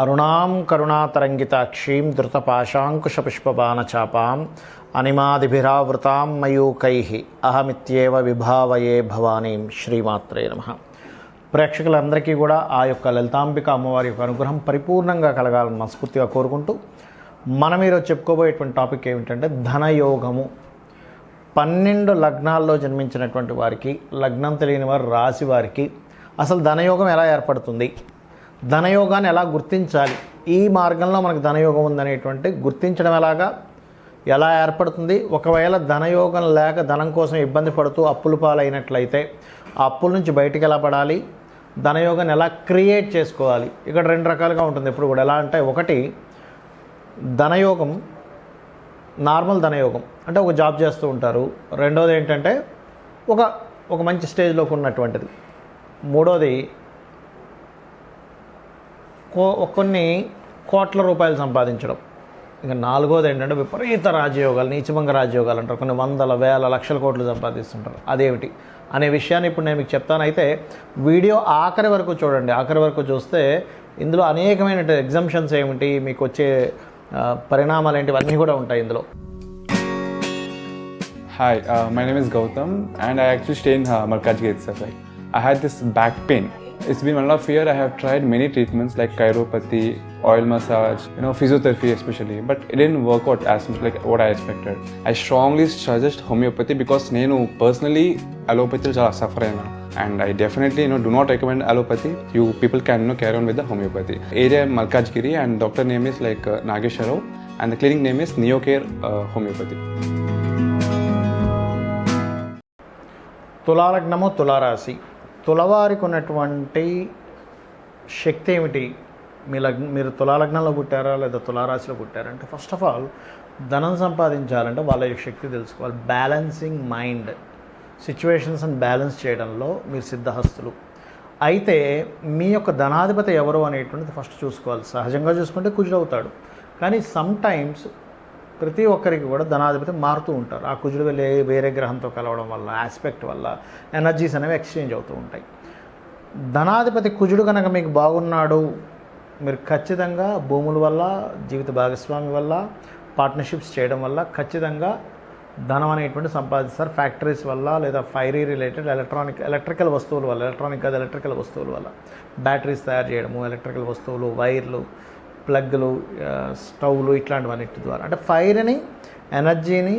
అరుణాం కరుణాతరంగితాక్షీం ధృతపాశాంకుశపుష్పబాణచాపాం అనిమాదిభిరావృతాం మయూకై అహమిత్యేవ విభావయే భవానీం శ్రీమాత్రే నమ ప్రేక్షకులందరికీ కూడా ఆ యొక్క లలితాంబిక అమ్మవారి యొక్క అనుగ్రహం పరిపూర్ణంగా కలగాలని మనస్ఫూర్తిగా కోరుకుంటూ మనం ఈరోజు చెప్పుకోబోయేటువంటి టాపిక్ ఏమిటంటే ధనయోగము. పన్నెండు లగ్నాల్లో జన్మించినటువంటి వారికి లగ్నం తెలియని వారు రాశి వారికి అసలు ధనయోగం ఎలా ఏర్పడుతుంది? ధనయోగాన్ని ఎలా గుర్తించాలి? ఈ మార్గంలో మనకు ధనయోగం ఉందనేటువంటి గుర్తించడం ఎలాగా? ఎలా ఏర్పడుతుంది? ఒకవేళ ధనయోగం లేక ధనం కోసం ఇబ్బంది పడుతూ అప్పులు పాలైనట్లయితే ఆ అప్పుల నుంచి బయటికి ఎలా పడాలి? ధనయోగాన్ని ఎలా క్రియేట్ చేసుకోవాలి? ఇక్కడ రెండు రకాలుగా ఉంటుంది. ఇప్పుడు కూడా ఎలా అంటే ఒకటి ధనయోగం నార్మల్ ధనయోగం. అంటే ఒక జాబ్ చేస్తూ ఉంటారు. రెండోది ఏంటంటే ఒక ఒక మంచి స్టేజ్లోకి ఉన్నటువంటిది. మూడోది కో కొన్ని కోట్ల రూపాయలు సంపాదించడం. ఇంకా నాలుగోది ఏంటంటే విపరీత రాజయోగాలు నీచభంగ రాజయోగాలు అంటారు. కొన్ని వందల వేల లక్షల కోట్లు సంపాదిస్తుంటారు. అదేమిటి? అనే విషయాన్ని ఇప్పుడు నేను మీకు చెప్తానైతే వీడియో ఆఖరి వరకు చూడండి. ఆఖరి వరకు చూస్తే ఇందులో అనేకమైన ఎగ్జామ్షన్స్ ఏమిటి మీకు వచ్చే పరిణామాలు ఏంటి అన్నీ కూడా ఉంటాయి ఇందులో. Hi my name is Gautam and I actually stay in Markaz gate sir I had this back pain. It's been one of year. I have tried many treatments like chiropathy, oil massage, you know, physiotherapy especially, but it didn't work out as much like what I expected. I strongly suggest homeopathy because నేను personally allopathy చాలా suffer అయినా and I definitely you know do not recommend allopathy. You people can you know carry on with the homeopathy. Area Malkajgiri and doctor name is like uh, Nagesha Rao and the clinic name is Neocare uh, Homeopathy. తులాలగ్నము తులారాశి తులవారికి ఉన్నటువంటి శక్తి ఏమిటి మీ లగ్న మీరు తులాలగ్నంలో పుట్టారా లేదా తులారాశిలో పుట్టారా? అంటే first of all ధనం సంపాదించాలంటే వాళ్ళ యొక్క శక్తి తెలుసుకోవాలి. Balancing mind situations and balance చేయడంలో మీరు సిద్ధహస్తులు. అయితే మీ యొక్క ధనాధిపతి ఎవరు అనేటువంటిది ఫస్ట్ చూసుకోవాలి. సహజంగా చూసుకుంటే కుజుడవుతాడు కానీ సమ్ టైమ్స్ ప్రతి ఒక్కరికి కూడా ధనాధిపతి మారుతూ ఉంటారు. ఆ కుజుడు వెళ్ళే వేరే గ్రహంతో కలవడం వల్ల ఆస్పెక్ట్ వల్ల ఎనర్జీస్ అనేవి ఎక్స్చేంజ్ అవుతూ ఉంటాయి. ధనాధిపతి కుజుడు కనుక మీకు బాగున్నాడు మీరు ఖచ్చితంగా భూముల వల్ల జీవిత భాగస్వామి వల్ల పార్ట్నర్షిప్స్ చేయడం వల్ల ఖచ్చితంగా ధనం అనేటువంటి సంపాదిస్తారు. ఫ్యాక్టరీస్ వల్ల లేదా ఫైరీ రిలేటెడ్ ఎలక్ట్రానిక్ ఎలక్ట్రికల్ వస్తువుల వల్ల ఎలక్ట్రానిక్ కాదు ఎలక్ట్రికల్ వస్తువుల వల్ల. బ్యాటరీస్ తయారు చేయడము ఎలక్ట్రికల్ వస్తువులు వైర్లు ప్లగ్లు స్టవ్లు ఇట్లాంటివన్నిటి ద్వారా. అంటే ఫైర్ని ఎనర్జీని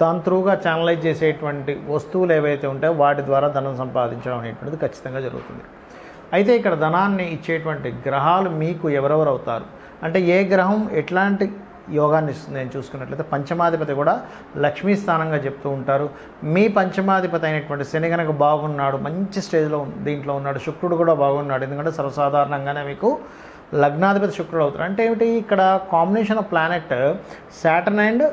దాని త్రూగా ఛానలైజ్ చేసేటువంటి వస్తువులు ఏవైతే ఉంటాయో వాటి ద్వారా ధనం సంపాదించడం అనేటువంటిది ఖచ్చితంగా జరుగుతుంది. అయితే ఇక్కడ ధనాన్ని ఇచ్చేటువంటి గ్రహాలు మీకు ఎవరెవరు అవుతారు? అంటే ఏ గ్రహం ఎట్లాంటి యోగాన్ని ఇస్తుంది నేను చూసుకున్నట్లయితే పంచమాధిపతి కూడా లక్ష్మీ స్థానంగా చెప్తూ ఉంటారు. మీ పంచమాధిపతి అయినటువంటి శని కనుక బాగున్నాడు మంచి స్టేజ్లో దీంట్లో ఉన్నాడు శుక్రుడు కూడా బాగున్నాడు. ఎందుకంటే సర్వసాధారణంగానే మీకు లగ్నాధిపతి శుక్రుడు అవుతారు అంటే ఏమిటి? ఇక్కడ combination of planet Saturn and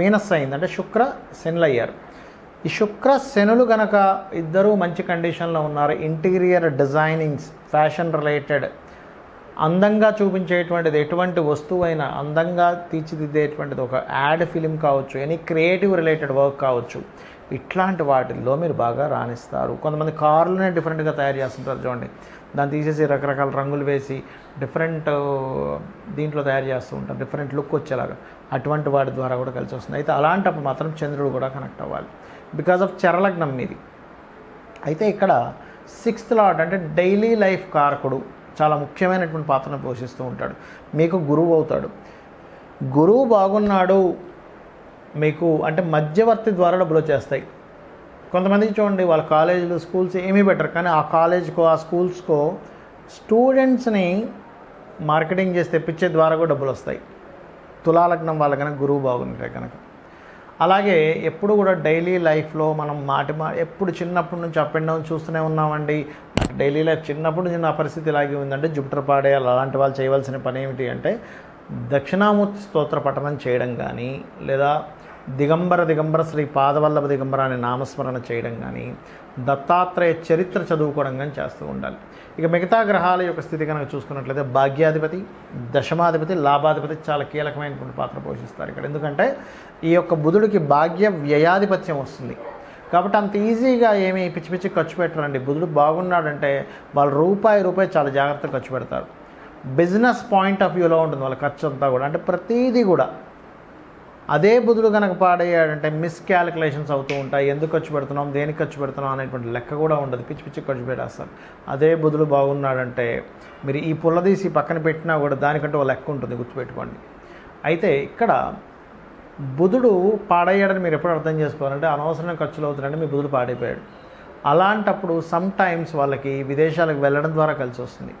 Venus అయింది. అంటే శుక్ర శనులు అయ్యారు ఈ శుక్ర శనులు గనక ఇద్దరూ మంచి కండిషన్లో ఉన్నారు ఇంటీరియర్ డిజైనింగ్స్ ఫ్యాషన్ రిలేటెడ్ అందంగా చూపించేటువంటిది ఎటువంటి వస్తువైనా అందంగా తీర్చిదిద్దేటువంటిది ఒక యాడ్ ఫిలిం కావచ్చు ఎనీ క్రియేటివ్ రిలేటెడ్ వర్క్ కావచ్చు ఇట్లాంటి వాటిల్లో మీరు బాగా రాణిస్తారు. కొంతమంది కార్లనే డిఫరెంట్గా తయారు చేస్తుంటారు చూడండి. దాన్ని తీసేసి రకరకాల రంగులు వేసి డిఫరెంట్ దీంట్లో తయారు చేస్తూ ఉంటారు. డిఫరెంట్ లుక్ వచ్చేలాగా అటువంటి వాటి ద్వారా కూడా కలిసి వస్తుంది. అయితే అలాంటప్పుడు మాత్రం చంద్రుడు కూడా కనెక్ట్ అవ్వాలి. బికాజ్ ఆఫ్ చరలగ్నం మీది. అయితే ఇక్కడ సిక్స్త్ లాట్ అంటే డైలీ లైఫ్ కారకుడు చాలా ముఖ్యమైనటువంటి పాత్రను పోషిస్తూ ఉంటాడు. మీకు గురువు అవుతాడు. గురువు బాగున్నాడు మీకు అంటే మధ్యవర్తి ద్వారా డబ్బులు వచ్చేస్తాయి. కొంతమంది చూడండి వాళ్ళ కాలేజీలు స్కూల్స్ ఏమీ బెటర్ కానీ ఆ కాలేజ్కో ఆ స్కూల్స్కో స్టూడెంట్స్ని మార్కెటింగ్ చేసి తెప్పించే ద్వారా కూడా డబ్బులు వస్తాయి. తులాలగ్నం వాళ్ళ కనుక గురువు బాగుంటాయి కనుక. అలాగే ఎప్పుడు కూడా డైలీ లైఫ్లో మనం మాటి మా ఎప్పుడు చిన్నప్పటి నుంచి అప్ అండ్ డౌన్ చూస్తూనే ఉన్నామండి. డైలీ లైఫ్ చిన్నప్పటి నుంచి నా పరిస్థితి ఇలాగే ఉందంటే జుపిటర్ పాడేయాలి అలాంటి వాళ్ళు చేయవలసిన పని ఏమిటి అంటే దక్షిణామూర్తి స్తోత్ర పఠనం చేయడం కానీ లేదా దిగంబర దిగంబర శ్రీ పాదవల్లభ దిగంబర అనే నామస్మరణ చేయడం కానీ దత్తాత్రేయ చరిత్ర చదువుకోవడం కానీ చేస్తూ ఉండాలి. ఇక మిగతా గ్రహాల యొక్క స్థితి కనుక చూసుకున్నట్లయితే భాగ్యాధిపతి దశమాధిపతి లాభాధిపతి చాలా కీలకమైనటువంటి పాత్ర పోషిస్తారు ఇక్కడ. ఎందుకంటే ఈ యొక్క బుధుడికి భాగ్య వ్యయాధిపత్యం వస్తుంది. కాబట్టి అంత ఈజీగా ఏమీ పిచ్చి పిచ్చి ఖర్చు పెట్టరండి. బుధుడు బాగున్నాడంటే వాళ్ళు రూపాయి రూపాయి చాలా జాగ్రత్తగా ఖర్చు పెడతారు. బిజినెస్ పాయింట్ ఆఫ్ వ్యూలో ఉంటుంది వాళ్ళ ఖర్చు అంతా కూడా. అంటే ప్రతిదీ కూడా అదే బుధుడు కనుక పాడయ్యాడంటే మిస్ క్యాలిక్యులేషన్స్ అవుతూ ఉంటాయి. ఎందుకు ఖర్చు పెడుతున్నాం? దేనికి ఖర్చు పెడుతున్నాం? అనేటువంటి లెక్క కూడా ఉండదు. పిచ్చి పిచ్చి ఖర్చు పెట్టేస్తారు. అదే బుధుడు బాగున్నాడంటే మీరు ఈ పుల్లదీసి పక్కన పెట్టినా కూడా దానికంటే ఒక లెక్క ఉంటుంది. గుర్తుపెట్టుకోండి. అయితే ఇక్కడ బుధుడు పాడయ్యాడని మీరు ఎప్పుడు అర్థం చేసుకోవాలంటే అనవసరమైన ఖర్చులు అవుతున్నాయంటే మీ బుధుడు పాడైపోయాడు. అలాంటప్పుడు సమ్ టైమ్స్ వాళ్ళకి విదేశాలకు వెళ్ళడం ద్వారా కలిసి వస్తుంది.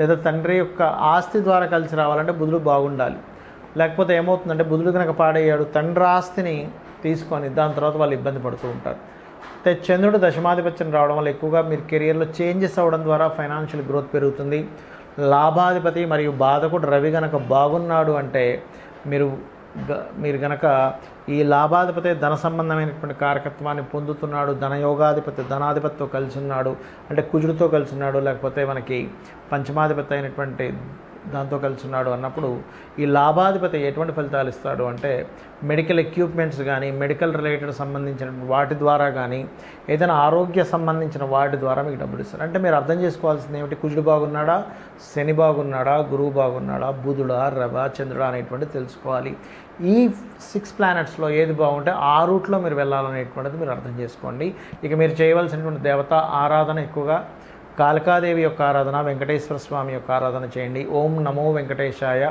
లేదా తండ్రి యొక్క ఆస్తి ద్వారా కలిసి రావాలంటే బుధుడు బాగుండాలి. లేకపోతే ఏమవుతుందంటే బుధుడు కనుక పాడయ్యాడు తండ్రి ఆస్తిని తీసుకొని దాని తర్వాత వాళ్ళు ఇబ్బంది పడుతూ ఉంటారు. అయితే చంద్రుడు దశమాధిపత్యం రావడం వల్ల ఎక్కువగా మీరు కెరియర్లో చేంజెస్ అవ్వడం ద్వారా ఫైనాన్షియల్ గ్రోత్ పెరుగుతుంది. లాభాధిపతి మరియు బాధకుడు రవి గనక బాగున్నాడు అంటే మీరు మీరు గనక ఈ లాభాధిపతి ధన సంబంధమైనటువంటి కారకత్వాన్ని పొందుతున్నాడు ధనయోగాధిపతి ధనాధిపతితో కలిసి ఉన్నాడు అంటే కుజుడితో కలిసి ఉన్నాడు లేకపోతే మనకి పంచమాధిపతి అయినటువంటి దాంతో కలిసి ఉన్నాడు అన్నప్పుడు ఈ లాభాధిపతి ఎటువంటి ఫలితాలు ఇస్తాడు అంటే మెడికల్ ఎక్విప్మెంట్స్ కానీ మెడికల్ రిలేటెడ్ సంబంధించిన వాటి ద్వారా కానీ ఏదైనా ఆరోగ్య సంబంధించిన వాటి ద్వారా మీకు డబ్బులు ఇస్తారు. అంటే మీరు అర్థం చేసుకోవాల్సింది ఏమిటి? కుజుడు బాగున్నాడా? శని బాగున్నాడా? గురువు బాగున్నాడా? బుధుడా? రవ? చంద్రుడా అనేటువంటి తెలుసుకోవాలి. ఈ సిక్స్ ప్లానెట్స్లో ఏది బాగుంటే ఆ రూట్లో మీరు వెళ్ళాలనేటువంటిది మీరు అర్థం చేసుకోండి. ఇక మీరు చేయవలసినటువంటి దేవత ఆరాధన ఎక్కువగా కాళికాదేవి యొక్క ఆరాధన వెంకటేశ్వర స్వామి యొక్క ఆరాధన చేయండి. ఓం నమో వెంకటేశాయ.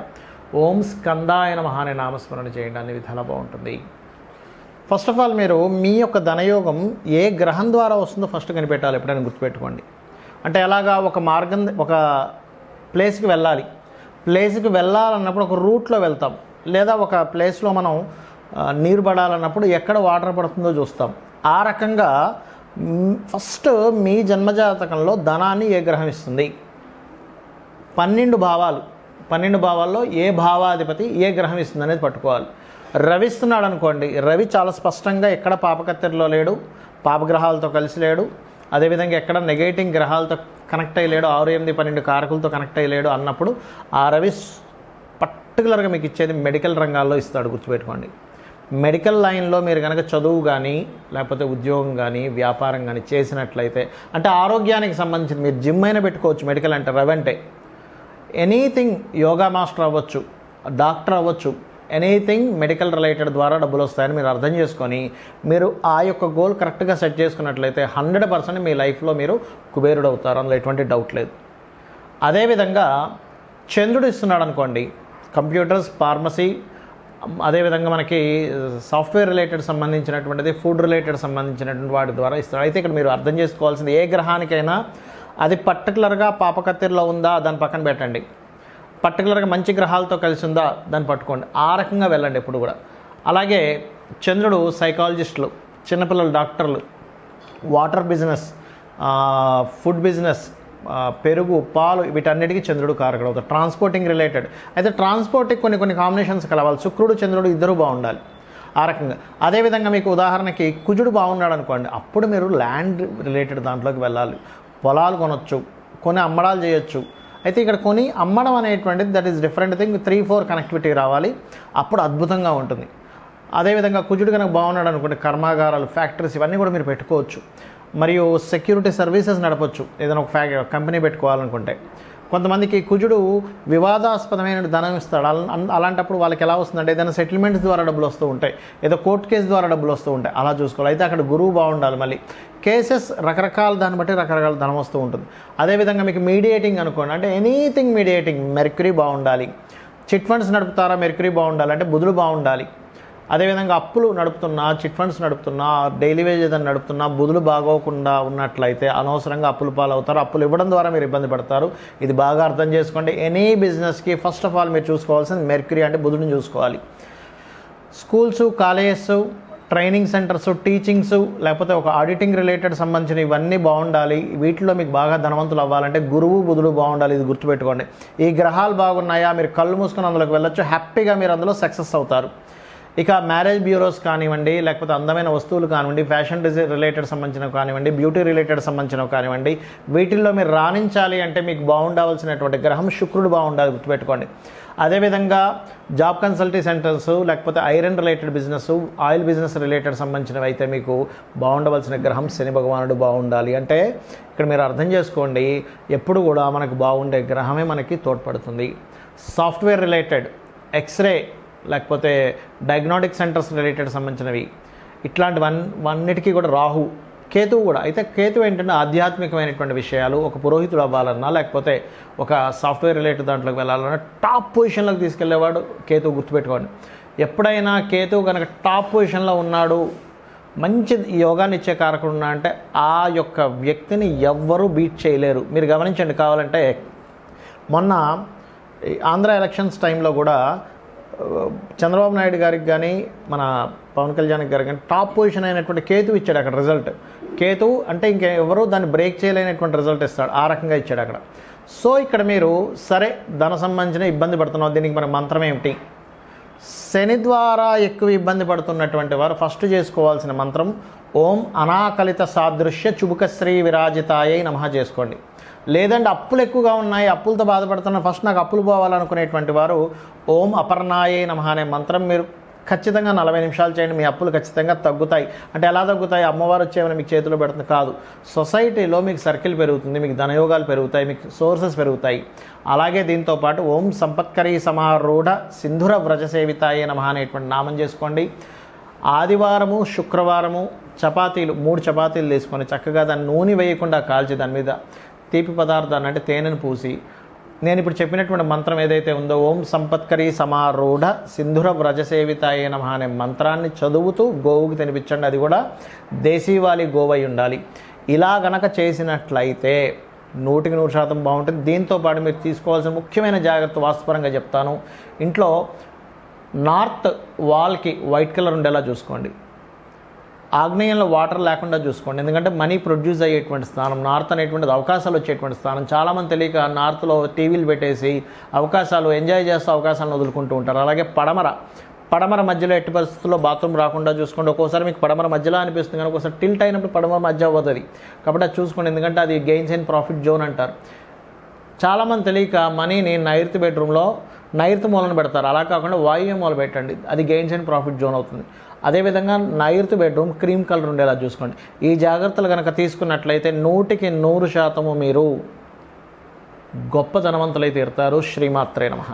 ఓం స్కందాయ నమః అనే నామస్మరణ చేయండి. అన్ని విధాలా బాగుంటుంది. ఫస్ట్ ఆఫ్ ఆల్ మీరు మీ యొక్క ధనయోగం ఏ గ్రహం ద్వారా వస్తుందో ఫస్ట్ కనిపెట్టాలి. ఎప్పుడైనా గుర్తుపెట్టుకోండి. అంటే ఎలాగా ఒక మార్గం ఒక ప్లేస్కి వెళ్ళాలి. ప్లేస్కి వెళ్ళాలన్నప్పుడు ఒక రూట్లో వెళ్తాం. లేదా ఒక ప్లేస్లో మనం నీరు పడాలన్నప్పుడు ఎక్కడ వాటర్ పడుతుందో చూస్తాం. ఆ రకంగా ఫస్ట్ మీ జన్మజాతకంలో ధనాన్ని ఏ గ్రహం ఇస్తుంది? పన్నెండు భావాలు. పన్నెండు భావాల్లో ఏ భావాధిపతి ఏ గ్రహం ఇస్తుంది అనేది పట్టుకోవాలి. రవి ఇస్తున్నాడు అనుకోండి. రవి చాలా స్పష్టంగా ఎక్కడ పాపకత్తెరలో లేడు పాపగ్రహాలతో కలిసి లేడు అదేవిధంగా ఎక్కడ నెగేటింగ్ గ్రహాలతో కనెక్ట్ అయ్యలేడు ఆరు ఎనిమిది పన్నెండు కారకులతో కనెక్ట్ అయ్యలేడు అన్నప్పుడు ఆ రవి పర్టికులర్గా మీకు ఇచ్చేది మెడికల్ రంగాల్లో ఇస్తాడు గుర్తుపెట్టుకోండి. మెడికల్ లైన్లో మీరు కనుక చదువు కానీ లేకపోతే ఉద్యోగం కానీ వ్యాపారం కానీ చేసినట్లయితే అంటే ఆరోగ్యానికి సంబంధించిన మీరు జిమ్ అయినా పెట్టుకోవచ్చు మెడికల్ అంటే రవి ఎనీథింగ్ యోగా మాస్టర్ అవ్వచ్చు డాక్టర్ అవ్వచ్చు ఎనీథింగ్ మెడికల్ రిలేటెడ్ ద్వారా డబ్బులు వస్తాయని మీరు అర్థం చేసుకొని మీరు ఆ యొక్క గోల్ కరెక్ట్గా సెట్ చేసుకున్నట్లయితే హండ్రెడ్ పర్సెంట్ మీ లైఫ్లో మీరు కుబేరుడు అవుతారు అందులో ఎటువంటి డౌట్ లేదు. అదేవిధంగా చంద్రుడు ఇస్తున్నాడు అనుకోండి కంప్యూటర్స్ ఫార్మసీ అదేవిధంగా మనకి సాఫ్ట్వేర్ రిలేటెడ్ సంబంధించినటువంటిది ఫుడ్ రిలేటెడ్ సంబంధించినటువంటి వాటి ద్వారా ఇస్తారు. అయితే ఇక్కడ మీరు అర్థం చేసుకోవాల్సింది ఏ గ్రహానికైనా అది పర్టికులర్గా పాపకత్తిరిలో ఉందా దాని పక్కన పెట్టండి. పర్టికులర్గా మంచి గ్రహాలతో కలిసి ఉందా దాన్ని పట్టుకోండి. ఆ రకంగా వెళ్ళండి ఎప్పుడు కూడా. అలాగే చంద్రుడు సైకాలజిస్టులు చిన్నపిల్లలు డాక్టర్లు వాటర్ బిజినెస్ ఫుడ్ బిజినెస్ పెరుగు పాలు వీటన్నిటికీ చంద్రుడు కారకుడు అవుతాడు. ట్రాన్స్పోర్టింగ్ రిలేటెడ్ అయితే ట్రాన్స్పోర్ట్కి కొన్ని కొన్ని కాంబినేషన్స్ కలవాలి. శుక్రుడు చంద్రుడు ఇద్దరు బాగుండాలి. ఆ రకంగా. అదేవిధంగా మీకు ఉదాహరణకి కుజుడు బాగున్నాడు అనుకోండి. అప్పుడు మీరు ల్యాండ్ రిలేటెడ్ దాంట్లోకి వెళ్ళాలి. పొలాలు కొనొచ్చు. కొని అమ్మడాలు చేయొచ్చు. అయితే ఇక్కడ కొని అమ్మడం అనేటువంటిది that is different thing three four connectivity రావాలి. అప్పుడు అద్భుతంగా ఉంటుంది. అదేవిధంగా కుజుడు కనుక బాగున్నాడు అనుకోండి. కర్మాగారాలు ఫ్యాక్టరీస్ ఇవన్నీ కూడా మీరు పెట్టుకోవచ్చు. మరియు సెక్యూరిటీ సర్వీసెస్ నడపచ్చు. ఏదైనా ఒక ఫ్యా కంపెనీ పెట్టుకోవాలనుకుంటే. కొంతమందికి కుజుడు వివాదాస్పదమైన ధనం ఇస్తాడు. అలాంటప్పుడు వాళ్ళకి ఎలా వస్తుందంటే ఏదైనా సెటిల్మెంట్స్ ద్వారా డబ్బులు వస్తూ ఉంటాయి. ఏదో కోర్టు కేసు ద్వారా డబ్బులు వస్తూ ఉంటాయి. అలా చూసుకోవాలి. అయితే అక్కడ గురువు బాగుండాలి మళ్ళీ. కేసెస్ రకరకాల దాన్ని బట్టి రకరకాల ధనం వస్తూ ఉంటుంది. అదేవిధంగా మీకు మీడియేటింగ్ అనుకోండి. అంటే ఎనీథింగ్ మీడియేటింగ్ మెర్క్యూరీ బాగుండాలి. చిట్ ఫండ్స్ నడుపుతారా మెర్క్యూరీ బాగుండాలి. అంటే బుధుడు బాగుండాలి. అదేవిధంగా అప్పులు నడుపుతున్నా చిట్ ఫండ్స్ నడుపుతున్నా డైలీ వేజ్ ఏదైనా నడుపుతున్నా బుధులు బాగోకుండా ఉన్నట్లయితే అనవసరంగా అప్పులు పాలవుతారు. అప్పులు ఇవ్వడం ద్వారా మీరు ఇబ్బంది పడతారు. ఇది బాగా అర్థం చేసుకోండి. ఎనీ బిజినెస్కి ఫస్ట్ ఆఫ్ ఆల్ మీరు చూసుకోవాల్సింది మెర్క్యూరీ అంటే బుధుడిని చూసుకోవాలి. Schools colleges training centres teachings లేకపోతే ఒక ఆడిటింగ్ రిలేటెడ్ సంబంధించిన ఇవన్నీ బాగుండాలి. వీటిలో మీకు బాగా ధనవంతులు అవ్వాలంటే గురువు బుధుడు బాగుండాలి. ఇది గుర్తుపెట్టుకోండి. ఈ గ్రహాలు బాగున్నాయా? మీరు కళ్ళు మూసుకుని అందులోకి వెళ్ళొచ్చు. హ్యాపీగా మీరు అందులో సక్సెస్ అవుతారు. ఇక మ్యారేజ్ బ్యూరోస్ కానివ్వండి లేకపోతే అందమైన వస్తువులు కానివ్వండి ఫ్యాషన్ డిజైన్ రిలేటెడ్ సంబంధించినవి కానివ్వండి బ్యూటీ రిలేటెడ్ సంబంధించినవి కానివ్వండి వీటిల్లో మీరు రాణించాలి అంటే మీకు బాగుండవలసినటువంటి గ్రహం శుక్రుడు బాగుండాలి గుర్తుపెట్టుకోండి. అదేవిధంగా జాబ్ కన్సల్టీ సెంటర్స్ లేకపోతే iron related business oil business related సంబంధించినవి అయితే మీకు బాగుండవలసిన గ్రహం శని భగవానుడు బాగుండాలి. అంటే ఇక్కడ మీరు అర్థం చేసుకోండి ఎప్పుడు కూడా మనకు బాగుండే గ్రహమే మనకి తోడ్పడుతుంది. సాఫ్ట్వేర్ రిలేటెడ్ ఎక్స్రే లేకపోతే డయాగ్నోటిక్ సెంటర్స్ రిలేటెడ్ సంబంధించినవి. ఇట్లాంటి వన్ వన్నిటికీ కూడా రాహు కేతువు కూడా. అయితే కేతువు ఏంటంటే ఆధ్యాత్మికమైనటువంటి విషయాలు ఒక పురోహితుడు అవ్వాలన్నా లేకపోతే ఒక సాఫ్ట్వేర్ రిలేటెడ్ దాంట్లోకి వెళ్ళాలన్నా టాప్ పొజిషన్లోకి తీసుకెళ్ళేవాడు కేతువు గుర్తుపెట్టుకోండి. ఎప్పుడైనా కేతువు కనుక టాప్ పొజిషన్లో ఉన్నాడు మంచి యోగాన్ని ఇచ్చే కారకుడు ఉన్నా అంటే ఆ యొక్క వ్యక్తిని ఎవ్వరూ బీట్ చేయలేరు. మీరు గమనించండి కావాలంటే మొన్న ఈ ఆంధ్ర ఎలక్షన్స్ టైంలో కూడా చంద్రబాబు నాయుడు గారికి కానీ మన పవన్ కళ్యాణ్ గారికి కానీ టాప్ పొజిషన్ అయినటువంటి కేతు ఇచ్చాడు అక్కడ రిజల్ట్. కేతు అంటే ఇంకెవరూ దాన్ని బ్రేక్ చేయలేనటువంటి రిజల్ట్ ఇస్తాడు. ఆ రకంగా ఇచ్చాడు అక్కడ. సో ఇక్కడ మీరు సరే ధన సంబంధించిన ఇబ్బంది పడుతున్నావు దీనికి మన మంత్రం ఏమిటి? శని ద్వారా ఎక్కువ ఇబ్బంది పడుతున్నటువంటి వారు ఫస్ట్ చేసుకోవాల్సిన మంత్రం ఓం అనాకలిత సాదృశ్య చుబుకశ్రీ విరాజితాయై నమః చేసుకోండి. లేదంటే అప్పులు ఎక్కువగా ఉన్నాయి అప్పులతో బాధపడుతున్న ఫస్ట్ నాకు అప్పులు పోవాలనుకునేటువంటి వారు ఓం అపర్ణాయే నమ అనే మంత్రం మీరు ఖచ్చితంగా నలభై నిమిషాలు చేయండి మీ అప్పులు ఖచ్చితంగా తగ్గుతాయి. అంటే ఎలా తగ్గుతాయి? అమ్మవారు వచ్చేమైనా మీకు చేతిలో పెడుతుంది కాదు. సొసైటీలో మీకు సర్కిల్ పెరుగుతుంది మీకు ధనయోగాలు పెరుగుతాయి మీకు సోర్సెస్ పెరుగుతాయి. అలాగే దీంతో పాటు ఓం సంపత్కరీ సమారూఢ సింధుర వ్రజ సేవితాయే అనేటువంటి నామం చేసుకోండి. ఆదివారము శుక్రవారము చపాతీలు మూడు చపాతీలు తీసుకొని చక్కగా దాన్ని నూనె వేయకుండా కాల్చి దాని మీద తీపి పదార్థాన్ని అంటే తేనెను పూసి నేను ఇప్పుడు చెప్పినటువంటి మంత్రం ఏదైతే ఉందో ఓం సంపత్కరీ సమారూఢ సింధుర వ్రజసేవితాయ నమః అనే మంత్రాన్ని చదువుతూ గోవుకి తినిపించండి. అది కూడా దేశీవాలి గోవై ఉండాలి. ఇలా గనక చేసినట్లయితే నూటికి నూరు శాతం బాగుంటుంది. దీంతో పాటు మీరు తీసుకోవాల్సిన ముఖ్యమైన జాగ్రత్త వాస్తవరంగా చెప్తాను. ఇంట్లో నార్త్ వాల్కి వైట్ కలర్ ఉండేలా చూసుకోండి. ఆగ్నేయంలో వాటర్ లేకుండా చూసుకోండి. ఎందుకంటే మనీ ప్రొడ్యూస్ అయ్యేటువంటి స్థానం నార్త్ అనేటువంటిది అవకాశాలు వచ్చేటువంటి స్థానం. చాలామంది తెలియక నార్త్లో టీవీలు పెట్టేసి అవకాశాలు ఎంజాయ్ చేస్తూ అవకాశాలను వదులుకుంటూ ఉంటారు. అలాగే పడమర పడమర మధ్యలో ఎట్టి పరిస్థితుల్లో బాత్రూమ్ రాకుండా చూసుకోండి. ఒక్కోసారి మీకు పడమర మధ్యలో అనిపిస్తుంది కానీ ఒకసారి టిల్ట్ అయినప్పుడు పడమర మధ్య అవ్వదు కాబట్టి అది చూసుకోండి. ఎందుకంటే అది గెయిన్స్ అండ్ ప్రాఫిట్ జోన్ అంటారు. చాలామంది తెలియక మనీని నైరుతి బెడ్రూమ్లో నైరుతి మూలను పెడతారు. అలా కాకుండా వాయువ్య మూల పెట్టండి. అది గెయిన్స్ అండ్ ప్రాఫిట్ జోన్ అవుతుంది. అదేవిధంగా నైర్త్ బెడ్రూమ్ క్రీమ్ కలర్ ఉండేలా చూసుకోండి. ఈ జాగ్రత్తలు కనుక తీసుకున్నట్లయితే నూటికి నూరు శాతము మీరు గొప్ప ధనవంతులై తీరుతారు. శ్రీమాత్రే నమః.